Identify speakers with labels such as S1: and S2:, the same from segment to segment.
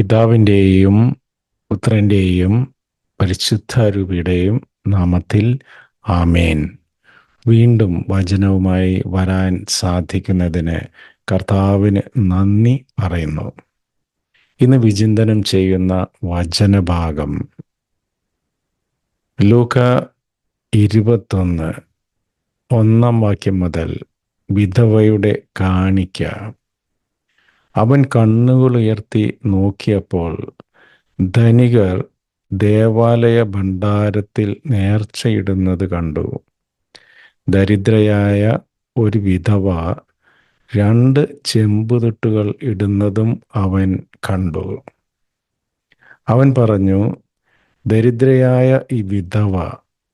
S1: പിതാവിന്റെയും പുത്രന്റെയും പരിശുദ്ധാരൂപിയുടെയും നാമത്തിൽ ആമേൻ. വീണ്ടും വചനവുമായി വരാൻ സാധിക്കുന്നതിന് കർത്താവിന് നന്ദി പറയുന്നു. ഇന്ന് വിചിന്തനം ചെയ്യുന്ന വചനഭാഗം. ലൂക്ക ഇരുപത്തൊന്ന് ഒന്നാം വാക്യം മുതൽ വിധവയുടെ കാണിക്ക. അവൻ കണ്ണുകൾ ഉയർത്തി നോക്കിയപ്പോൾ ധനികർ ദേവാലയ ഭണ്ഡാരത്തിൽ നേർച്ചയിടുന്നത് കണ്ടു. ദരിദ്രയായ ഒരു വിധവ രണ്ട് ചെമ്പുതിട്ടുകൾ ഇടുന്നതും അവൻ കണ്ടു. അവൻ പറഞ്ഞു ദരിദ്രയായ ഈ വിധവ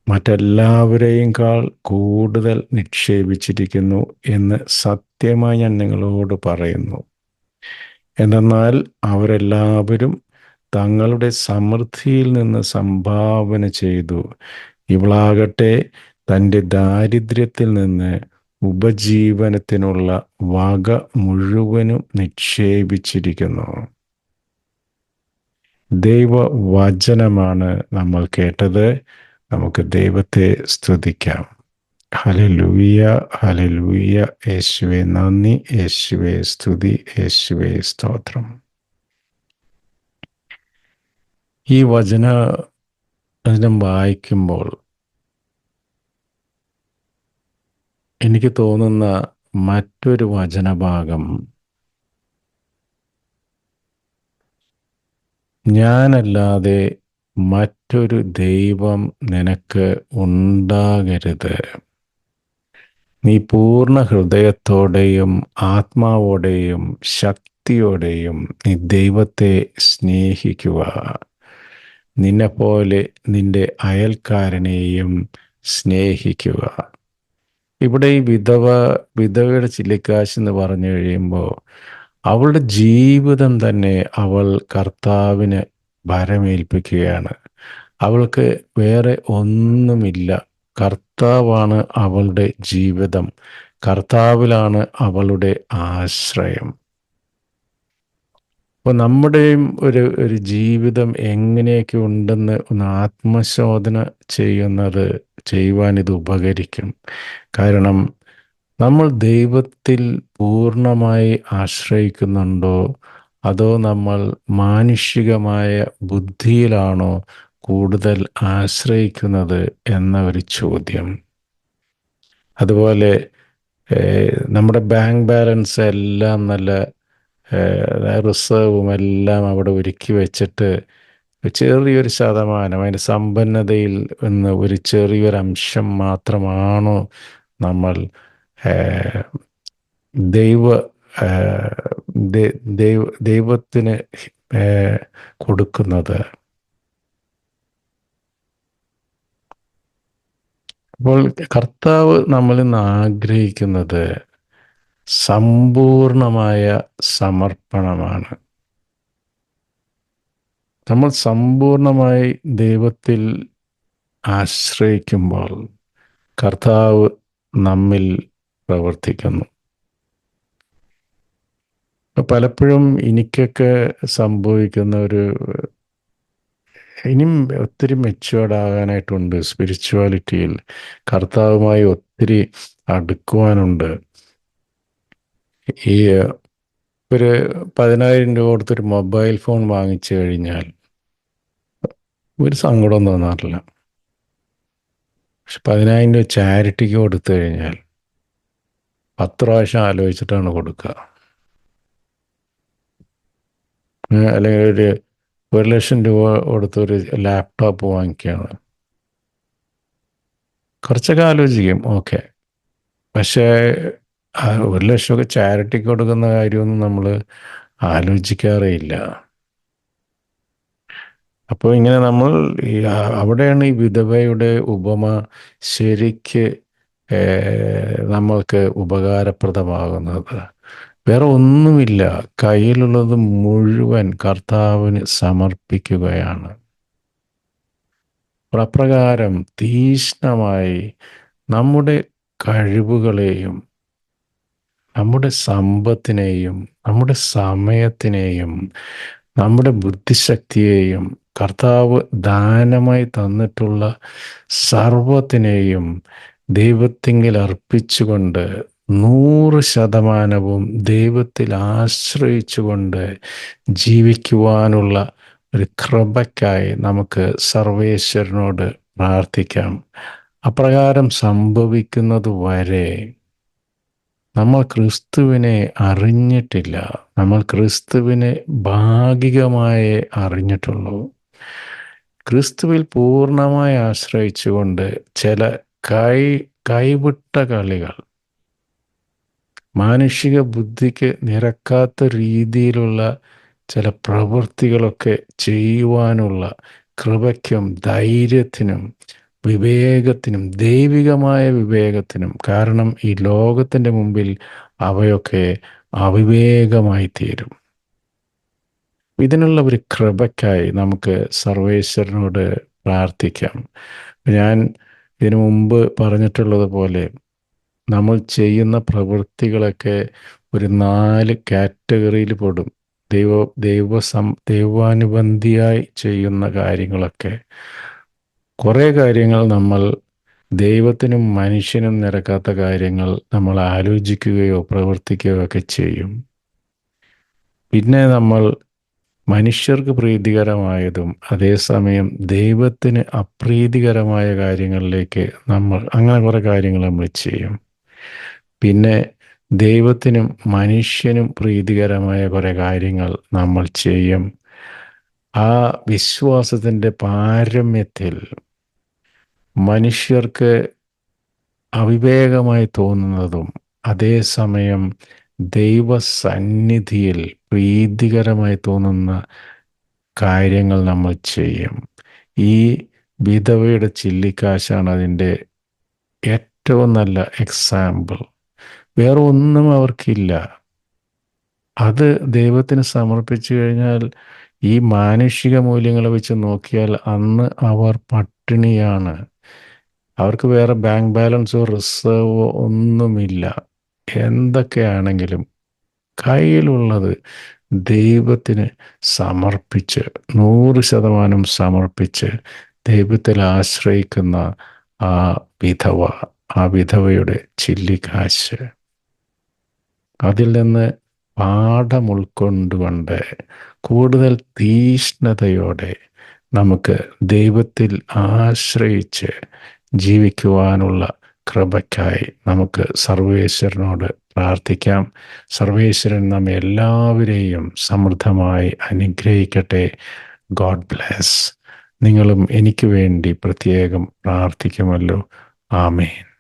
S1: മറ്റെല്ലാവരെയും കാൾ കൂടുതൽ നിക്ഷേപിച്ചിരിക്കുന്നു എന്ന് സത്യമായി ഞാൻ നിങ്ങളോട് പറയുന്നു. എന്നാൽ അവരെല്ലാവരും തങ്ങളുടെ സമൃദ്ധിയിൽ നിന്ന് സംഭാവന ചെയ്തു. ഇവളാകട്ടെ തന്റെ ദാരിദ്ര്യത്തിൽ നിന്ന് ഉപജീവനത്തിനുള്ള വക മുഴുവനും നിക്ഷേപിച്ചിരിക്കുന്നു. ദൈവവചനമാണ് നമ്മൾ കേട്ടത്. നമുക്ക് ദൈവത്തെ സ്തുതിക്കാം. ഹലലൂയ ഹലലൂയ യേശുവെ നന്ദി യേശുവെ സ്തുതി യേശുവെ സ്തോത്രം ഈ വചന വചനം വായിക്കുമ്പോൾ എനിക്ക് തോന്നുന്ന മറ്റൊരു വചനഭാഗം ഞാനല്ലാതെ മറ്റൊരു ദൈവം നിനക്ക് ഉണ്ടാകരുത്. നീ പൂർണ ഹൃദയത്തോടെയും ആത്മാവോടെയും ശക്തിയോടെയും നീ ദൈവത്തെ സ്നേഹിക്കുക. നിന്നെപ്പോലെ നിന്റെ അയൽക്കാരനെയും സ്നേഹിക്കുക. ഇവിടെ ഈ വിധവ വിധവയുടെ ചില്ലിക്കാശ് എന്ന് പറഞ്ഞു കഴിയുമ്പോൾ അവളുടെ ജീവിതം തന്നെ അവൾ കർത്താവിന് ഭരമേൽപ്പിക്കുകയാണ് അവൾക്ക് വേറെ ഒന്നുമില്ല. കർത്താവാണ് അവളുടെ ജീവിതം. കർത്താവിലാണ് അവളുടെ ആശ്രയം. അപ്പോൾ നമ്മുടെയും ഒരു ഒരു ജീവിതം എങ്ങനെയൊക്കെ ഉണ്ടെന്ന് ഒന്ന് ആത്മശോധന ചെയ്യുന്നത് ചെയ്യുവാൻ ഇത് ഉപകരിക്കും. കാരണം നമ്മൾ ദൈവത്തിൽ പൂർണമായി ആശ്രയിക്കുന്നുണ്ടോ? അതോ നമ്മൾ മാനുഷികമായ ബുദ്ധിയിലാണോ? കൂടുതൽ ആശ്രയിക്കുന്നത് എന്ന ഒരു ചോദ്യം. അതുപോലെ നമ്മുടെ ബാങ്ക് ബാലൻസ് എല്ലാം നല്ല റിസർവും എല്ലാം അവിടെ ഒരുക്കി വെച്ചിട്ട് ചെറിയൊരു ശതമാനം അതിന്റെ സമ്പന്നതയിൽ നിന്ന് ഒരു ചെറിയൊരു അംശം മാത്രമാണോ നമ്മൾ ദൈവ ദൈവ ദൈവത്തിന് കൊടുക്കുന്നത്? അപ്പോൾ കർത്താവ് നമ്മളിൽ നിന്ന് ആഗ്രഹിക്കുന്നത് സമ്പൂർണമായ സമർപ്പണമാണ്. നമ്മൾ സമ്പൂർണമായി ദൈവത്തിൽ ആശ്രയിക്കുമ്പോൾ കർത്താവ് നമ്മിൽ പ്രവർത്തിക്കുന്നു. പലപ്പോഴും എനിക്കൊക്കെ സംഭവിക്കുന്ന ഒരു ഇനിയും ഒത്തിരി മെച്ചുവേർഡ് ആകാനായിട്ടുണ്ട്. സ്പിരിച്വാലിറ്റിയിൽ കർത്താവുമായി ഒത്തിരി അടുക്കുവാനുണ്ട്. ഈ ഒരു പതിനായിരം രൂപ കൊടുത്തൊരു മൊബൈൽ ഫോൺ വാങ്ങിച്ചു കഴിഞ്ഞാൽ ഒരു സങ്കടം തോന്നാറില്ല. പക്ഷെ പതിനായിരം രൂപ ചാരിറ്റിക്ക് കൊടുത്തു കഴിഞ്ഞാൽ പത്ത് പ്രാവശ്യം ആലോചിച്ചിട്ടാണ് കൊടുക്കുക. അല്ലെങ്കിൽ ഒരു ഒരു ലക്ഷം രൂപ കൊടുത്ത് ഒരു ലാപ്ടോപ്പ് വാങ്ങിക്കുകയാണ്. കുറച്ചൊക്കെ ആലോചിക്കും. ഓക്കെ പക്ഷേ ഒരു ലക്ഷമൊക്കെ ചാരിറ്റിക്ക് കൊടുക്കുന്ന കാര്യമൊന്നും നമ്മൾ ആലോചിക്കാറേയില്ല. അപ്പോൾ ഇങ്ങനെ നമ്മൾ അവിടെയാണ് ഈ വിധവയുടെ ഉപമ ശരിക്ക് നമ്മൾക്ക് ഉപകാരപ്രദമാകുന്നത്. വേറെ ഒന്നുമില്ല. കയ്യിലുള്ളത് മുഴുവൻ കർത്താവിന് സമർപ്പിക്കുകയാണ്. പ്രപ്രകാരം തീഷ്ണമായി നമ്മുടെ കഴിവുകളെയും നമ്മുടെ സമ്പത്തിനെയും നമ്മുടെ സമയത്തിനെയും നമ്മുടെ ബുദ്ധിശക്തിയെയും കർത്താവ് ദാനമായി തന്നിട്ടുള്ള സർവത്തിനെയും ദൈവത്തിങ്കിൽ അർപ്പിച്ചുകൊണ്ട് നൂറ് ശതമാനവും ദൈവത്തിൽ ആശ്രയിച്ചുകൊണ്ട് ജീവിക്കുവാനുള്ള ഒരു കൃപയ്ക്കായി നമുക്ക് സർവേശ്വരനോട് പ്രാർത്ഥിക്കാം. അപ്രകാരം സംഭവിക്കുന്നത് വരെ നമ്മൾ ക്രിസ്തുവിനെ അറിഞ്ഞിട്ടില്ല. നമ്മൾ ക്രിസ്തുവിനെ ഭാഗികമായി അറിഞ്ഞിട്ടുള്ളൂ. ക്രിസ്തുവിൽ പൂർണമായി ആശ്രയിച്ചുകൊണ്ട് ചില കൈ കൈവിട്ട കളികൾ മാനുഷിക ബുദ്ധിക്ക് നിരക്കാത്ത രീതിയിലുള്ള ചില പ്രവൃത്തികളൊക്കെ ചെയ്യുവാനുള്ള കൃപയ്ക്കും ധൈര്യത്തിനും വിവേകത്തിനും ദൈവികമായ വിവേകത്തിനും കാരണം ഈ ലോകത്തിന്റെ മുമ്പിൽ അവയൊക്കെ അവിവേകമായി തീരും. ഇതിനുള്ള ഒരു കൃപയ്ക്കായി നമുക്ക് സർവേശ്വരനോട് പ്രാർത്ഥിക്കാം. ഞാൻ ഇതിനു മുമ്പ് പറഞ്ഞിട്ടുള്ളത് പോലെ നമ്മൾ ചെയ്യുന്ന പ്രവൃത്തികളൊക്കെ ഒരു നാല് കാറ്റഗറിയിൽ പെടും. ദൈവ ദൈവ സം ദൈവാനുബന്ധിയായി ചെയ്യുന്ന കാര്യങ്ങളൊക്കെ. കുറേ കാര്യങ്ങൾ നമ്മൾ ദൈവത്തിനും മനുഷ്യനും നിരക്കാത്ത കാര്യങ്ങൾ നമ്മൾ ആലോചിക്കുകയോ പ്രവർത്തിക്കുകയോ ഒക്കെ ചെയ്യും. പിന്നെ നമ്മൾ മനുഷ്യർക്ക് പ്രീതികരമായതും അതേസമയം ദൈവത്തിന് അപ്രീതികരമായ കാര്യങ്ങളിലേക്ക് നമ്മൾ അങ്ങനെ കുറേ കാര്യങ്ങൾ നമ്മൾ ചെയ്യും. പിന്നെ ദൈവത്തിനും മനുഷ്യനും പ്രീതികരമായ കുറേ കാര്യങ്ങൾ നമ്മൾ ചെയ്യും. ആ വിശ്വാസത്തിന്റെ പാരമ്യത്തിൽ മനുഷ്യർക്ക് അവിവേകമായി തോന്നുന്നതും അതേസമയം ദൈവസന്നിധിയിൽ പ്രീതികരമായി തോന്നുന്ന കാര്യങ്ങൾ നമ്മൾ ചെയ്യും. ഈ വിധവയുടെ ചില്ലിക്കാശാണ് അതിന്റെ ഏറ്റവും നല്ല എക്സാമ്പിൾ വേറെ ഒന്നും അവർക്കില്ല. അത് ദൈവത്തിന് സമർപ്പിച്ചു കഴിഞ്ഞാൽ ഈ മാനുഷിക മൂല്യങ്ങളെ വെച്ച് നോക്കിയാൽ അന്ന് അവർ പട്ടിണിയാണ്. അവർക്ക് വേറെ ബാങ്ക് ബാലൻസോ റിസർവോ ഒന്നുമില്ല. എന്തൊക്കെയാണെങ്കിലും കയ്യിലുള്ളത് ദൈവത്തിന് സമർപ്പിച്ച് നൂറ് ശതമാനം സമർപ്പിച്ച് ദൈവത്തിൽ ആശ്രയിക്കുന്ന ആ വിധവ. ആ വിധവയുടെ ചില്ലിക്കാശ്. അതിൽ നിന്ന് പാഠം ഉൾക്കൊണ്ടുകൊണ്ട് കൂടുതൽ തീഷ്ണതയോടെ നമുക്ക് ദൈവത്തിൽ ആശ്രയിച്ച് ജീവിക്കുവാനുള്ള കൃപയ്ക്കായി നമുക്ക് സർവേശ്വരനോട് പ്രാർത്ഥിക്കാം. സർവേശ്വരൻ നമ്മെ എല്ലാവരെയും സമൃദ്ധമായി അനുഗ്രഹിക്കട്ടെ. God bless. നിങ്ങളും എനിക്ക് വേണ്ടി പ്രത്യേകം പ്രാർത്ഥിക്കുമല്ലോ. ആമേൻ.